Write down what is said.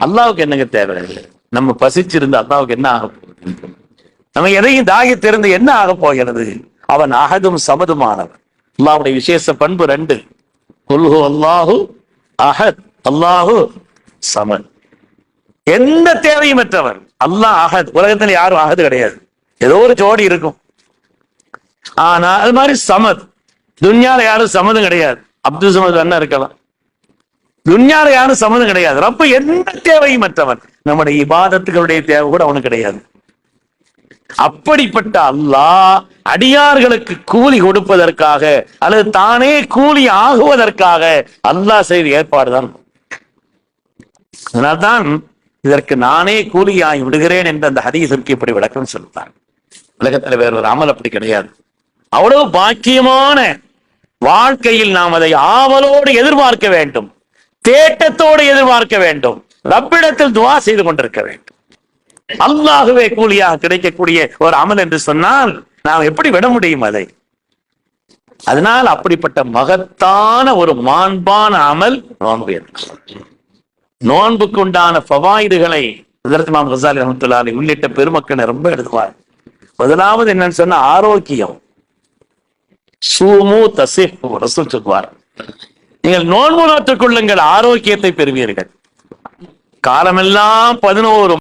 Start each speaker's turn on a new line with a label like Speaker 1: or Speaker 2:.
Speaker 1: அல்லாவுக்கு என்னங்க தேவை? நம்ம பசிச்சிருந்து அல்லாவுக்கு என்ன ஆக போகுது? நம்ம எதையும் தாகித்திருந்து என்ன ஆக போகிறது? அவன் அகதும் சமதுமானவன். அல்லாவுடைய விசேஷ பண்பு ரெண்டு. குல்ஹு அல்லாஹு அஹத். அல்லாஹு சமன். எந்த தேவையும் மற்றவன் அல்லாஹ் அகத் உலகத்துல யாரும் அகது கிடையாது. ஏதோ ஒரு ஜோடி இருக்கும். ஆனா அது மாதிரி சமத். துன்யால யாரும் சமதும் கிடையாது. அப்துல் சமத் என்ன இருக்கலாம். துன்யால யாரும் சம்மந்தம் கிடையாது. ரப்ப எந்த தேவையும் மற்றவன் நம்முடைய இபாதத்துகளுடைய தேவை கூட அவனுக்கு கிடையாது. அப்படிப்பட்ட அல்லாஹ் அடியார்களுக்கு கூலி கொடுப்பதற்காக அல்லது தானே கூலி ஆகுவதற்காக அல்லாஹ் செய்த ஏற்பாடுதான். அதனால்தான் இதற்கு நானே கூலியாகி விடுகிறேன் என்ற அந்த ஹதீஸிற்கு இப்படி விளக்கம் சொல்லுவார் உலகத்தில் வேற ஒரு அமல் அப்படி கிடையாது. அவ்வளவு பாக்கியமான வாழ்க்கையில் நாம் அதை ஆவலோடு எதிர்பார்க்க வேண்டும். தேட்டத்தோடு எதிர்பார்க்க வேண்டும். ரப்பிடத்தில் துவா செய்து கொண்டிருக்க வேண்டும். அல்லாகவே கூலியாக கிடைக்கக்கூடிய ஒரு அமல் என்று சொன்னால் நாம் எப்படி விட முடியும் அதை? அதனால் அப்படிப்பட்ட மகத்தான ஒரு மாண்பான அமல் நோன்பு நோன்புக்கு உண்டான ஃபவாயிதுகளை ஹஜரத் ஹசாலி கசாலி உள்ளிட்ட பெருமக்கள் ரொம்ப எழுதுவார் முதலாவது என்னன்னு சொன்னா ஆரோக்கியம். சூமு தசிஹு ரசூல் சொல்வார். நீங்கள் நோன்பு நோற்றுக் கொள்ளுங்கள் ஆரோக்கியத்தை பெறுவீர்கள். காலமெல்லாம் பதினோரு